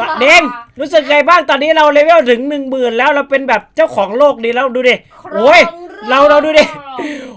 ตะเด้งรู้สึกไงบ้างตอนนี้เราเลเวลถึงหนึ่งหมื่นแล้วเราเป็นแบบเจ้าของโลกดีแล้วดูดิโอ้ยเราเราดูดิ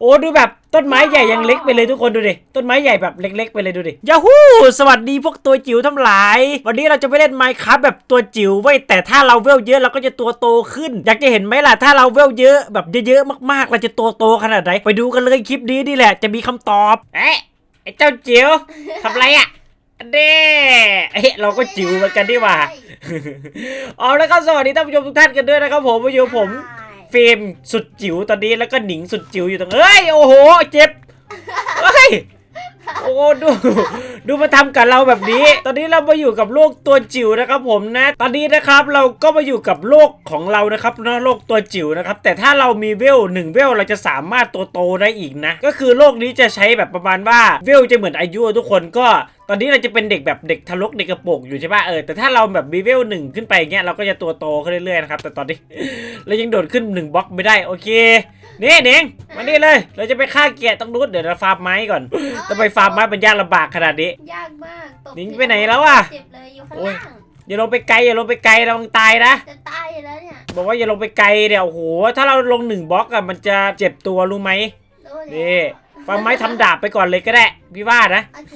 โอ้ดูแบบต้นไม้ใหญ่ยังเล็กไปเลยทุกคนดูดิต้นไม้ใหญ่แบบเล็ก ๆ ไปเลยดูดิยาฮูสวัสดีพวกตัวจิ๋วทั้งหลาย วันนี้เราจะไปเล่นไมค์ครับแบบตัวจิ๋วไว้ยแต่ถ้าเราเวลเยอะเราก็จะตัวโตขึ้น อยากจะเห็นไหมล่ะถ้าเราเวลเยอะแบบเยอะๆมากๆ เราจะตัวโตขนาดไหนไปดูกันเลยคลิปนี้นี่แหละจะมีคำตอบเอ๊ะไอ้เจ้าจิ๋วทำไรอะ เด้เอ้ยเราก็จิ๋วเหมือนกันดีหว่า เอาแล้วก็สวัสดีท่านผู้ชมทุกท่านกันด้วยนะครับผมมาอยู่ผมฟิล์มสุดจิ๋วตอนนี้แล้วก็หนิงสุดจิ๋วอยู่ตรงเอ้ยโอ้โห เจ็บเฮ้ย โอ้ดู ดูมาทำกับเราแบบนี้ ตอนนี้เรามาอยู่กับโลกตัวจิ๋วนะครับ ผมนะ ตอนนี้นะครับเราก็มาอยู่กับโลกของเรานะครับนะโลกตัวจิ๋วนะครับ แต่ถ้าเรามีเวลหนึ่งเวลเราจะสามารถตัวโตได้อีกนะ ก็คือโลกนี้จะใช้แบบประมาณว่าเวลจะเหมือนอายุทุกคนก็ตอนนี้เราจะเป็นเด็กแบบเด็กทารกเด็กกระโปงอยู่ใช่ป่ะเออแต่ถ้าเราแบบมีเวลหนึ่งขึ้นไปอย่างเงี้ยเราก็จะตัวโตขึ้นเรื่อยๆนะครับแต่ตอนนี้เรายังโดดขึ้นหนึ่งบล็อกไม่ได้โอเค นี่เน่งมานี่เลย เราจะไปฆ่าแกะตรงนู้นเดี๋ยวเราฟาร์มไม้ก่อนต้องไปฟาร์มไม้เป็นยากลำบากขนาดนี้ ยากมากตกนิ้งไปไหนแล้วอะเจ็บเลยอยู่ข้างโอ้ยล่าง อย่าลงไปไกลอย่าลงไปไกลระวังตายนะ จะตายอยู่แล้วเนี่ยบอกว่าอย่าลงไปไกลเดี๋ยวโอ้โหถ้าเราลงหนึ่งบล็อกอะมันจะเจ็บตัวรู้ไหมรู้แล้วนี่ฟาร์มไม้ทำดาบไปก่อนเลยก็ได้พี่ว่านะ โอเค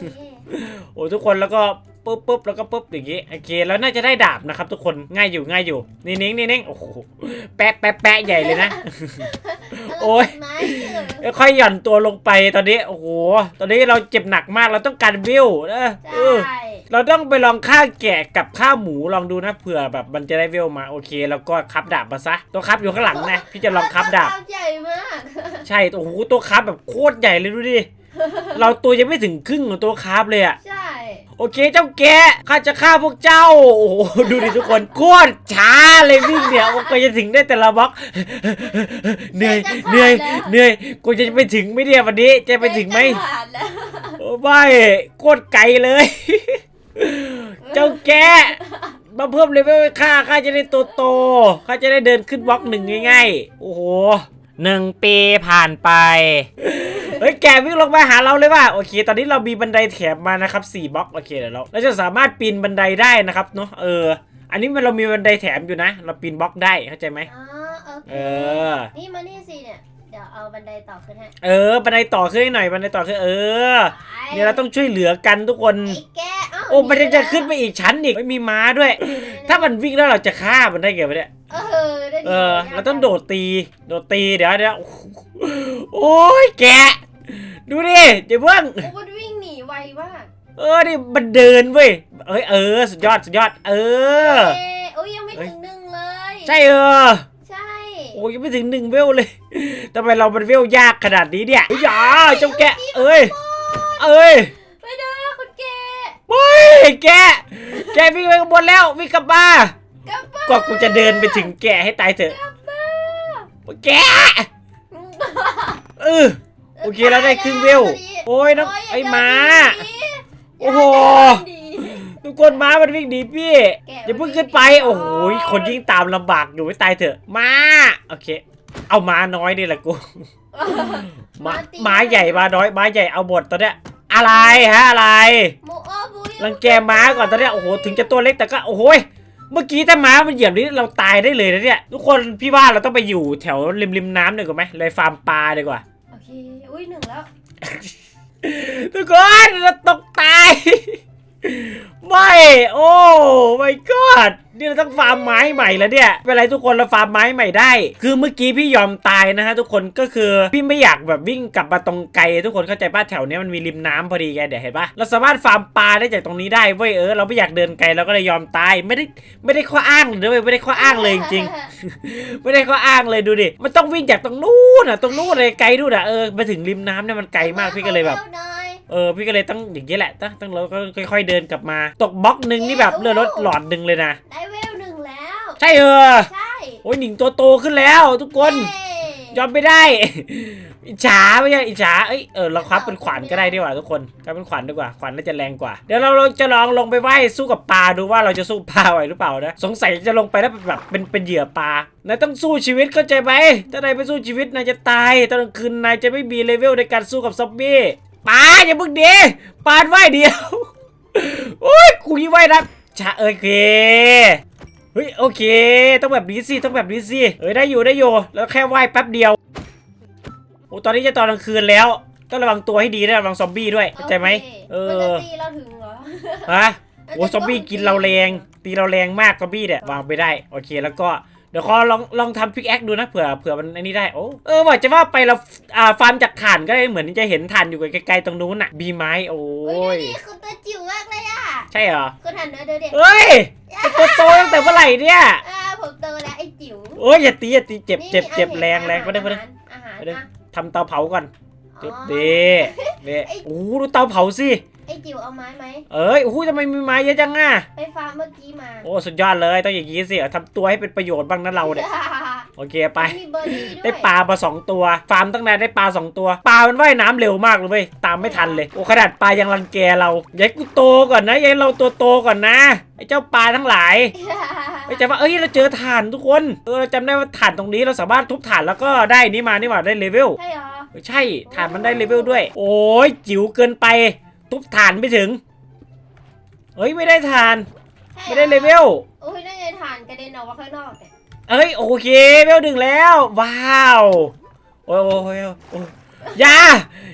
โอ้ทุกคนแล้วก็ ปุ๊บปุ๊บแล้วก็ปุ๊บอย่างงี้โอเคแล้วน่าจะได้ดาบนะครับทุกคนง่ายอยู่ง่ายอยู่นี่นิ้งนี่นิ้งโอ้โหแปะแปะแปะใหญ่เลยนะ โอ้ยไม้เกิดค่อยๆหย่อนตัวลงไปตอนนี้โอ้โหตอนนี้เราเจ็บหนักมากเราต้องการวิวเออเออใช่เราต้องไปลองฆ่าแกะกับฆ่าหมูลองดูนะเผื่อแบบมันจะได้วิวมาโอเค แล้วก็คับดาบมาซะตัวคับอยู่ข้างหลังนะพี่จะลองคับดาบใหญ่มาก ใช่โอ้โหตัวคับแบบโคตรใหญ่เลยดูดิ เราตัวยังไม่ถึงครึ่งของตัวคับเลยอะใช่ โอเคเจ้าแกะข้าจะฆ่าพวกเจ้า โอ้โหดูดิทุกคนโคตรช้าเลยวิ่งเนี่ยก็จะถึงได้แต่ละบล็อกเหนื่อยเหนื่อยเหนื่อยกูจะไปถึงไหมเนี่ยวันนี้จะไปถึงไหมจะผ่านแล้วโอ้ไม่โคตรไกลเลย เจ้าแกะมาเพิ่มเลเวลให้ข้าข้าจะได้ตัวโตข้าจะได้เดินขึ้นบล็อกหนึ่งง่ายๆ โอ้โห หนึ่งปีผ่านไป เฮ้ยแกวิ่งลงมาหาเราเลยว่ะโอเค ตอนนี้เรามีบันไดแถมมานะครับ4บล็อกโอเคเดี๋ยวเราเราจะสามารถปีนบันไดได้นะครับเนาะเออ อันนี้มันเรามีบันไดแถมอยู่นะ เราปีนบล็อกได้เข้าใจไหมอ๋อโอเคเออ นี่มานี่สิเนี่ยเดี๋ยวเอาบันไดต่อขึ้นให้เออบันไดต่อขึ้นให้หน่อยบันไดต่อขึ้นเออไปเนี่ยเราต้องช่วยเหลือกันทุกคนไอ้แกะเาโอ้มันจะจะขึ้นไปอีกชั้นอีกไม่มีม้าด้วย ถ้ามันวิ่งแล้วเราจะฆ่ามันได้ไงวะเนี่ยเออได้ดีเออเราต้องโดดตีโดดตีเดี๋ยวเดี๋ยวโอ้โหโอ้ยแกะดูดิเดี๋ยวเพิ่งโอ้มันวิ่งหนีไวมากเออนี่มันเดินเว้ยเอ้ยเออ สุดยอดสุดยอด เออเอ้ยโอ้ยยังไม่ถึงหนึ่งเลย ใช่เออใช่โอ้ยยังไม่ถึงหนึ่งเวลเลยทำไมเรามันเวลยากขนาดนี้เนี่ยเฮ้ยอย่าเจ้าแกะ เอ้ย เอ้ยไปเด้อคุณแกะเฮ้ยแกะ แกวิ่งไปข้างบนแล้ววิ่งกลับมากลับบ้านก็กูจะเดินไปถึงแกะให้ตายเถอะกลับบ้านแกะเออโอเคแล้วได้ครึ่งเวล โอ้ยน้องไอ้ม้าโอ้โห ทุกคนม้ามันวิ่งหนีพี่อย่าเพิ่งขึ้นไป โอ้โหคนยิ่งตามลำบากอยู่ไม่ตายเถอะม้าโอเค เอาม้าน้อยนี่แหละกูม้าม้าใหญ่ม้าน้อยม้าใหญ่เอาหมดตอนเนี้ยอะไรฮะอะไรโมโอ้บุยรังแกม้าก่อนตอนเนี้ยโอ้โหถึงจะตัวเล็กแต่ก็โอ้โหยเมื่อกี้ถ้าม้ามันเหยียบนี้เราตายได้เลยนะเนี่ยทุกคนพี่ว่าเราต้องไปอยู่แถวริมริมๆน้ำดีกว่าไหมเลยฟาร์มปลาดีกว่า โอเค อุ้ยหนึ่งแล้ว ทุกคนเราตกตาย ไม่ โอ้ my god นี่เราต้องฟาร์มไม้ใหม่แล้วเนี่ยไม่เป็นไรทุกคนเราฟาร์มไม้ใหม่ได้ คือเมื่อกี้พี่ยอมตายนะฮะทุกคนก็คือพี่ไม่อยากแบบวิ่งกลับมาตรงไกล ทุกคนเข้าใจป่ะแถวเนี้ยมันมีริมน้ำพอดีไงเดี๋ยวเห็นป่ะเราสามารถฟาร์มปลาได้จากตรงนี้ได้เว้ยเออเราไม่อยากเดินไกลเราก็เลยยอมตายไม่ได้ไม่ได้ข้ออ้างเลยเว้ยไม่ได้ข้ออ้างเลยจริงๆไม่ได้ข้ออ้างเลยดูดิมันต้องวิ่งจากตรงนู้นอะตรงนู้นเลยไกลนู่นอะเออไปถึงริมน้ำเนี่ยมันไกลมากพี่ก็เลยแบบอาหน่อย เออพี่ก็เลยต้องอย่างนี้แหละต้องต้องเราก็ค่อยๆเดินกลับมา ตกบล็อกหนึ่งนี่แบบเลือดลดหลอดหนึ่งเลยนะ ได้เวลหนึ่งแล้ว ใช่เออใช่โอ้ยหนิงตัวโตขึ้นแล้วทุกคนเย้ยอมไม่ได้ อิจฉาไม่ใช่อิจฉาเอ้ยเออเราครับเป็นขวานก็ได้ดีกว่าทุกคนครับเป็นขวานดีกว่าขวานน่าจะแรงกว่า เดี๋ยวเราจะลองลงไปไหว้สู้กับปลาดูว่าเราจะสู้ปลาไหวหรือเปล่านะสงสัยจะลงไปแล้วแบบเป็นเป็นเหยื่อปลานายต้องสู้ชีวิตเข้าใจไหมถ้านายไม่สู้ชีวิตนายจะตายตอนกลางคืนนายจะไม่มีเลเวลในการสู้กับซอมบี้ ปลาอย่าเพิ่งดีปลาไหว้เดียวโอ้ยกูยิ่งไหว้นะชะโอเคเฮ้ยโอเค ต้องแบบนี้สิต้องแบบนี้สิเอ้ยได้อยู่ได้อยู่แล้วแค่ว่ายแป๊บเดียวโอ้ตอนนี้จะตอนกลางคืนแล้ว ต้องระวังตัวให้ดีนะระวังซอมบี้ด้วยเข้าใจไหมโคเอมันจะอตีเราถึงเหรอฮะโอ้ซอมบี้กินเราแรง ตีเราแรงมากซอมบี้เนี่ยวางไปได้โอเคแล้วก็เดี๋ยวขอลองลองทำพิกแอคดูนะเผื่อเผื่อมันอันนี้ได้โอ้เออว่าจะว่าไปเราอ่าฟาร์มจากถ่านก็ได้เหมือนจะเห็นถ่านอยู่ไกลๆตรงนู้นน่ะบีไม้โอ้โอ้ยยดูดิคือตัวจิ๋วมากเลยอะใช่เหรอคุณหันมาดูดิเฮ้ยเป็นตัวโตตั้งแต่เมื่อไหร่เนี่ยอ่าผมโตแล้วไอ้จิ๋วโอ้ยอย่าตีอย่าตีเจ็บนี่เจ็บเจ็บอาแรงแรงอาไปเลยไปหารเลยอาหารไปเลยอะทำเตาเผาก่อนอ๋เจ็บอดีเนี่ยโอ้โหดูเตาเผาสิไอ้ จิ๋วเอาไม้ไหมเอ้ยโอ้โหทำไมมีไม้เยอะจังอะไปฟาร์มเมื่อกี้มาโอ้สุดยอดเลยต้องอย่างนี้สิเอาทำตัวให้เป็นประโยชน์บ้างนะเราเนี่ยโอเคไป มีเบอร์รี่ด้วยได้ปลามาสองตัว ฟาร์มตั้งนานได้ปลาสองตัว ปลามันว่ายน้ำเร็วมากเลยเว้ยตามไม่ทันเลย โอ้ขนาดปลายังรังแกเราอย่าให้กูโตก่อนนะอย่าให้เราตัวโตก่อนนะไอ้เจ้าปลาทั้งหลาย ไม่จำว่าเอ้ยเราเจอถ่านทุกคนเออเราจำได้ว่าถ่านตรงนี้เราสามารถทุบถ่านแล้วก็ได้นี่มานี่หว่าได้เลเวลใช่เหรอเออใช่ถ่านมันได้เลเวลด้วย โอ้ยจิ๋วเกินไป ทุบถ่านไม่ถึง เอ้ยไม่ได้ถ่านใช่หรอไม่ได้เลเวลโอ้ยนั่นไงถ่านกระเด็นออกมาข้างนอกเนี่ยเอ้ยโอเคเวลหนึ่งแล้ว ว้าวโอ้ยโอ้ยโอ้ยโอ้ยอย่า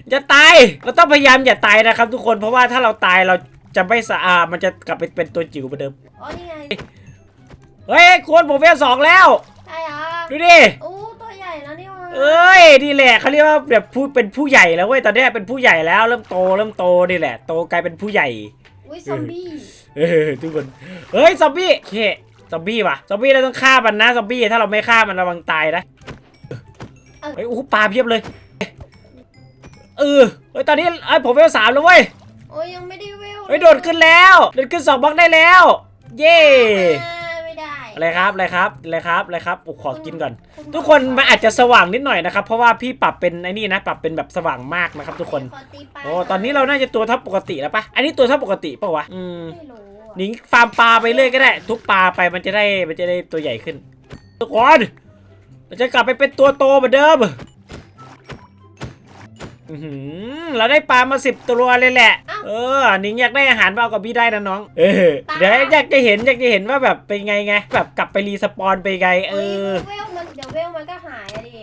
อย่าตายเราต้องพยายามอย่าตายนะครับ ทุกคนเพราะว่าถ้าเราตายเราจะไม่สะอาดมันจะกลับไปเป็นตัวจิ๋วเหมือนเดิมอ๋อนี่ไงเฮ้ยควรผมเวลสองแล้วใช่เหรอดูดิโอ้ เอ้ยนี่แหละเขาเรียกว่าแบบผู้เป็นผู้ใหญ่แล้วเว้ยตอนเนี้ยเป็นผู้ใหญ่แล้ว เริ่มโตเริ่มโตนี่แหละ โตกลายเป็นผู้ใหญ่ อุ้ยซอมบี้เออทุกคนเฮ้ยซอมบี้โอเคซอมบี้ว่ะซอมบี้เราต้องฆ่ามันนะซอมบี้ถ้าเราไม่ฆ่ามันระวังตายนะเฮ้ยโอ้โหปลาเพียบเลยเออเฮ้ยตอนนี้ไอ้ยผมเวลสามแล้วเว้ยโอ้ยยังไม่ได้เวลเฮ้ยโดดขึ้นแล้วโดดขึ้นสองบล็อกได้แล้ว เย่ อ่าไม่ได้อะไรครับอะไรครับอะไรครับอะไรครับโอ้ขอกินก่อนณทุกคนมันอาจจะสว่างนิดหน่อยนะครับ เพราะว่าพี่ปรับเป็นไอ้นี่นะ ปรับเป็นแบบสว่างมากนะครับ ทุกคนขอตีปลาโอ้ตอนนี้เราน่าจะตัวเท่าปกติแล้วปะอันนี้ตัวเท่าปกติปะวะอืมไม่รู้อะหนิงฟาร์มปลาไปเรื่อยก็ได้ ทุกปลาไปมันจะได้มันจะได้ตัวใหญ่ขึ้น ทุกคนเราจะกลับไปเป็นตัวโตเหมือนเดิมอื้อหือ เราได้ปลามาสิบตัวเลยแหละ เออหนิงอยากได้อาหารมาเอากับพี่ได้นะน้อง เออเดี๋ยวอยากจะเห็นอยากจะเห็นว่าแบบเป็นไงไง แบบกลับไปรีสปอนไปไง เอเอ้ยอเวลมันเดี๋ยวเวลมันก็หายอะดิ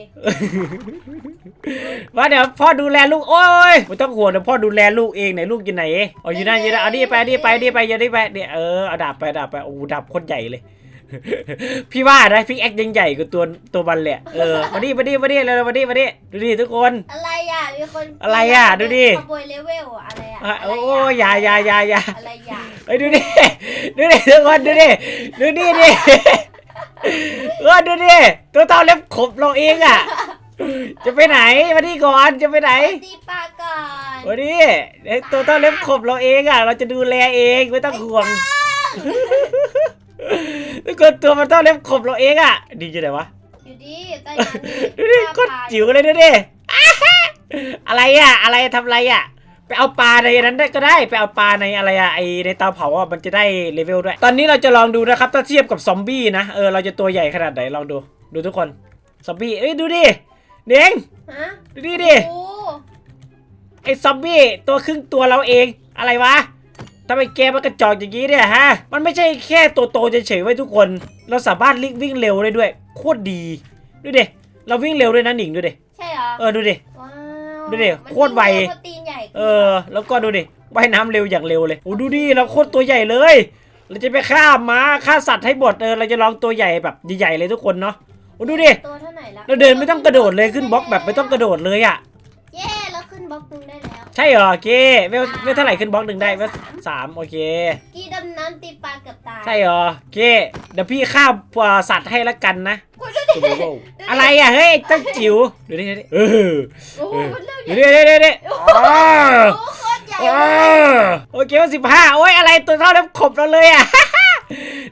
ว่าเดี๋ยวพ่อดูแลลูกโอ้ยไม่ต้องห่วงเดี๋ยวพ่อดูแลลูกเองไหนลูกอยู่ไหนเอาอยู่นั่นอยู่นั่นเอาดิไปเอาดิไปเอาดิไปอย่าดิไปเนี่ยเออเอาดาบไปเอาดาบไปโอ้ดาบโคตรใหญ่เลย พี่ว่านะพี่แอคยังใหญ่กว่าตัวตัวมันเลยอะเออมาดิมาดิมาดิเร็วๆมาดิมาดิดูดิทุกคน อะไรอะมีคนอะไรอะดูดิ ขโมยเลเวลอะอะไรอะอะะโอ้ไรยอย่าอย่าอย่าอย่าอะไรอย่าเฮ้ยดูดิดูดิทุกคนดูดิดูดิดิเออดูดิตัวเต่าเล็บขบเราเองอะ จะไปไหนมาดิก่อนจะไปไหน ตีปลาก่อนวันนี้ไอ้ตัวเต้าเล็บขบเราเองอะ เราจะดูแลเองไม่ต้องห่วง ทุกคนตัวมันเต้าเล็บขบเราเองอะดีจังไหนวะอยู่ดีใต้น้ำนี่ดูดิโคตรจิ๋วเลยดูดิอ้าฮะอะไรอะ อะไรทำอะไรอะไปเอาปลาในนั้นได้ก็ได้ไปเอาปลาในอะไรอะไอในเตาเผาอะมันจะได้เลเวลด้วย ตอนนี้เราจะลองดูนะครับถ้าเทียบกับซอมบี้นะเออเราจะตัวใหญ่ขนาดไหนลองดูดูทุกคนซอมบี้เอ้ยดูดิเด้งฮะดูดิดิโอ้ไอ้ซอมบี้ตัวครึ่งตัวเราเองอะไรวะ ทำไมแกมันกระจอกอย่างนี้เนี่ยฮะ มันไม่ใช่แค่ตัวโตเฉยๆไว้ทุกคน เราสามารถลิวิ่งเร็วได้ด้วย โคตรดี ดูดิ เราวิ่งเร็วด้วยนะหนิงดูดิ ใช่เหรอ เออดูดิ ว้าวดูดิมันโคตรไววิ่งเร็เพราะตีนใหญ่ขึ้นเออ แล้วก็ดูดิ ว่ายน้ำเร็วอย่างเร็วเลย โอ้ดูดิ เราโคตรตัวใหญ่เลย เราจะไปฆ่าม้าฆ่าสัตว์ให้หมดเออ เราจะลองตัวใหญ่แบบใหญ่ๆเลยทุกคนเนาะ โอ้ดูดิ ตัวเท่าไหร่ละเราเดินไม่ต้องกระโดดเลยขึ้นบล็อกแบบไม่ต้องกระโดดเลยอะเย้ แล้วขึ้นบล็อกหนึงได้แล้วใช่เหรอโอเคเวลเวลเท่าไหร่ขึ้นบล็อกหนึ่งได้เวลสามโอเค กีดำน้ำตีปลาเกือบตายใช่เหรอโอเคเดี๋ยวพี่ฆ่าปลาสัตว์ให้ละกันนะโอ้ยดูดิอะไรอะเฮ้ยเจ้าจิ๋วดูดิดูดิเออโอ้โหมันเริ่มดูดิดูดิดูดิโอ้โหอ้าวโคตรใหญ่อ้าเลยวโอเคว่าสิบห้าโอ้ยอะไรตัวเท่าเล็บขบเราเลยอะ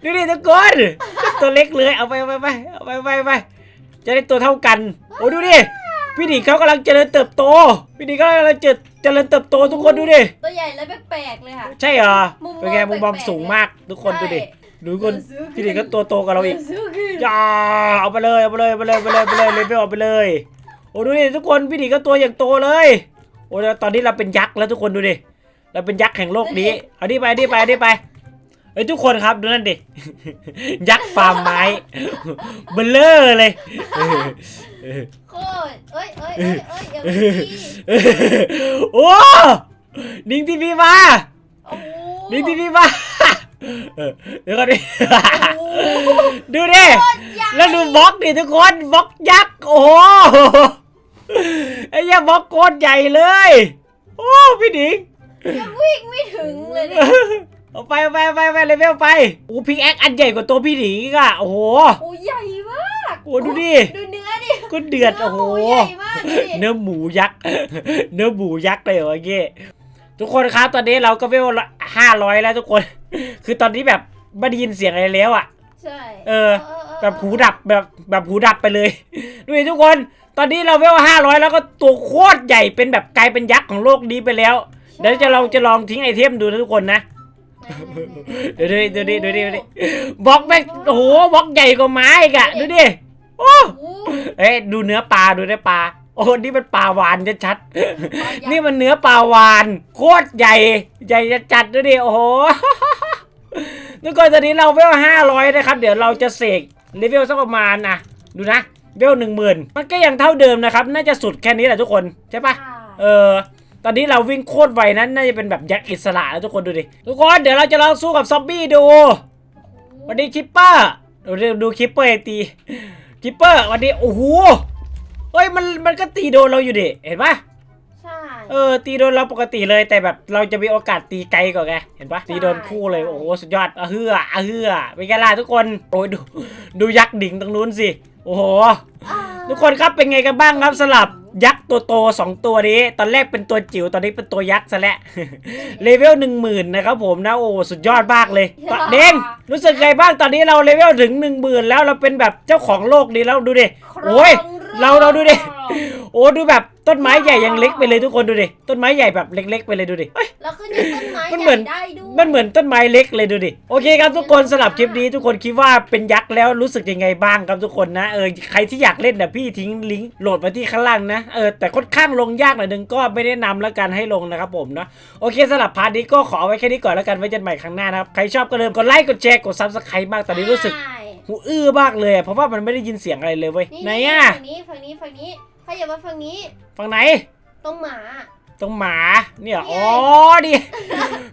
ดูดิทุกคนตัวเล็กเลยเอาไปเอาไปไปเอาไปเอาไปเอาไปจะได้ตัวเท่ากัน โอ้ดูดิพี่ดิเขากำลังเจริญเติบโตพี่ดิเขากำลังเจริญเจริญเติบโตทุกคนดูดิ ตัวใหญ่แล้วแปลกๆเลยค่ะ ใช่เหรอมุมมองเป็นไงมุมมองแปลกๆสูงมากทุกคนดูดิ ใช่ ดูคนพี่ดิก็ตัวโตกว่าเราอีกสู้ขึ้นอย่าเอาไปเลยเอาไปเลยเอาไปเลยเอาไปเลยเอาไปเลยเลเวลเอาไปเลย โอ้ดูดิทุกคนพี่ดิก็ตัวอย่างโตเลย โอ้แล้วตอนนี้เราเป็นยักษ์แล้วทุกคนดูดิ เราเป็นยักษ์แห่งโลกนี้ เอาดิไปเอาดิไปเอาดิไป ฮ้ยทุกคนครับดูนั่นดิ ยักษ์ฟาร์มไม้ เบลเลอร์เลย โคตรเอ้ยเอ้ยเอ้ยเอ้ยอย่าไปดีโอ้นิ่งที่พี่มาโอ้โหนิ่งที่พี่มาเออเดี๋ยวก่อนดิโอ้โหดูดิ โคตรใหญ่แล้วดูบล็อกดิทุกคนบล็อกยักษ์โอ้โหไอ้เหี้ยบล็อกโคตรใหญ่เลย โอ้พี่ดิง ยังวิ่งไม่ถึงเลยเนี่ย เอาไปเอาไปเอาไปเอาไปเลเวลไปโอ้พิกแอคอันใหญ่กว่าตัวพี่ดิงอีกอะโอ้โหโอ้ใหญ่มากโอ้ดูดิดูเนื้อดิก็เดือดโอ้โห เนื้หมูใหญ่มากดูดิเนื้อหมูยักษ์ เนื้อหมูยักษ์เลยเหรอเมื่อกี้ทุกคนครับตอนนี้เราก็เวลห้าร้อยแล้วทุกคน คือตอนนี้แบบไม่ได้ยินเสียงอะไรแล้วอะใช่เออ แบบหูดับแบบแบบหูดับไปเลย ดูดิทุกคน ตอนนี้เราเวลห้าร้อยแล้วก็ตัวโคตรใหญ่เป็นแบบกลายเป็นยักษ์ของโลกนี้ไปแล้ว เดี๋ยวจะลองจะลองทิ้งไอเทมดูนะทุกคนนะเดี๋ยวดูดิดูดิดูดิดูดิบล็อกแม่งโอ้โหบล็อกใหญ่กว่าไม้อีกอะดูดิโอ้โอ้เอ้ยดูเนื้อปลาดูเนื้อปลาโอ้นี่มันปลาวานชัดปลายักษ์ๆนี่มันเนื้อปลาวานโคตรใหญ่ ใหญ่จัดๆดูดิโอ้โหทุกคนตอนนี้เราเวลห้าร้อยนะครับ เดี๋ยวเราจะเสกเลเวลสักประมาณนะดูนะเวลหนึ่งหมื่นมันก็ยังเท่าเดิมนะครับ น่าจะสุดแค่นี้แหละทุกคนใช่ปะใช่เออ ตอนนี้เราวิ่งโคตรไวนั้นน่าจะเป็นแบบยักษ์อิสระแล้วทุกคนดูดิ ทุกคนเดี๋ยวเราจะลองสู้กับซอมบี้ดู วันนี้คิปเปอร์ดูดิดูคิปเปอร์ตีคิปเปอร์วันนี้โอ้โหเฮ้ยมันมันก็ตีโดนเราอยู่ดิ เห็นปะใช่ เออตีโดนเราปกติเลยแต่แบบเราจะมีโอกาสตีไกลกว่าไงเห็นปะตีโดนคู่เลยโอ้โหสุดยอดอะเฮืออะเฮือเป็นไงล่ะทุกคนโอ้ยดูดูยักษ์ดิ่งตรงนู้นสิโอ้โหอ่าทุกคนครับเป็นไงกันบ้างครับสลับ ยักษ์ตัวโตสองตัวนี้ ตอนแรกเป็นตัวจิ๋วตอนนี้เป็นตัวยักษ์ซะแล้วเลเวลหนึ่งหมื่นนะครับผมนะโอ้สุดยอดมากเลยเด้งรู้สึกไงบ้างตอนนี้เราเลเวลถึงหนึ่งหมื่นแล้วเราเป็นแบบเจ้าของโลกดีแล้วดูดิโอ้ยเราเราดูดิโอ้ดูแบบ ต้นไม้ใหญ่ยังเล็กไปเลยทุกคนดูดิ ต้นไม้ใหญ่แบบเล็ก ๆ ไปเลยดูดิเฮ้ย แล้วขึ้นอยู่ต้นไม้มันเหมือนใหญ่ได้ด้วยมันเหมือนต้นไม้เล็กเลยดูดิ โอเคครับทุกคนสำหรับคลิปนี้ทุกคนคิดว่าเป็นยักษ์แล้วรู้สึกยังไงบ้างครับทุกคนนะ เออใครที่อยากเล่นนะพี่ทิ้งลิงก์โหลดมาที่ข้างล่างนะ เออแต่ค่อนข้างลงยากหน่อยนึงก็ไม่แนะนำแล้วกันให้ลงนะครับผมนะโอเคสำหรับพาร์ทนี้ก็ขอเอาไว้แค่นี้ก่อนแล้วกันไว้เจอกันใหม่ครั้งหน้านะครับใครชอบก็เริ่มกดไลค์กดแชร์กดซับสไครต์มากตอนนี้รู้สึกใช่หูอื้อมากเลยอะเพราะว่ามันไม่ได้ยินเสียงอะไรเลยเว้ยนี่ไหนนี่อะ ฝั่งนี้ฝั่งนี้ฝั่งนี้ ถ้าอย่ามาฝั่งนี้ ฝั่งไหน ตรงหมา ตรงหมาเนี่ยนี่ไงอ๋อดิ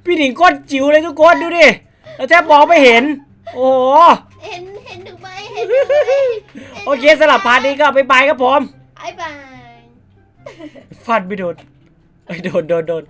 พี่หนิงก้นจิ๋วเลยทุกคนดูดิแล้วแทบมองไม่เห็น โอ้โหเห็น เห็นถึงไหมเห็นถึงไหมห็นโอเคสำหรับพาร์ทนี้ก็บ๊ายบายครับผมไอ้บายฟันไม่โดนเอ้ยโดนโดนโดน